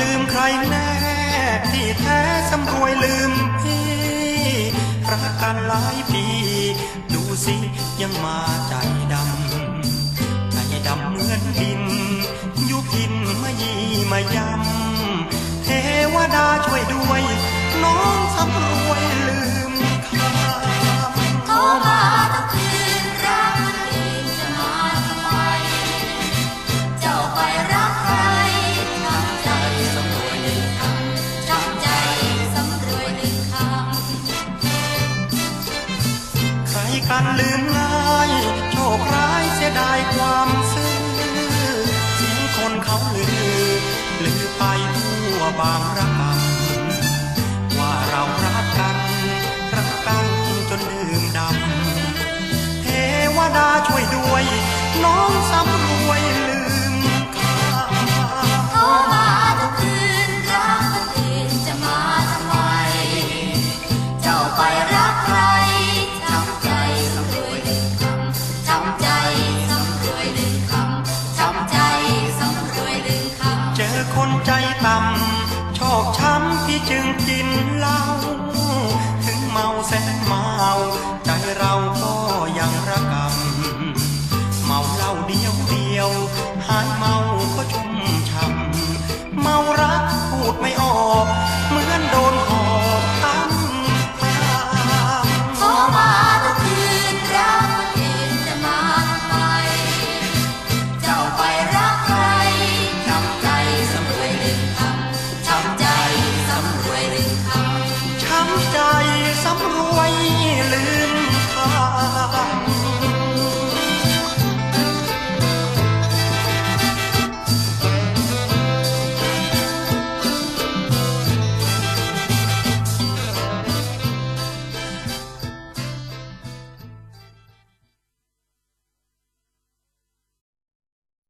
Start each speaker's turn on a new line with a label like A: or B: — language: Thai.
A: ลืมใครแน่ ที่แท้สำรวยลืมพี่รักกันหลายปี ดูสิยังมาใจดำใจดำเหมือนดี
B: กัน
A: ลืมง่ายโชคร้ายเสียดายความซื่อเสียงคนเขาลือลือไปทั่วบางระกำว่าเรารักกันรักกันจนลืมดำเทวดาช่วยด้วย น้องสำำ
B: เจ
A: อ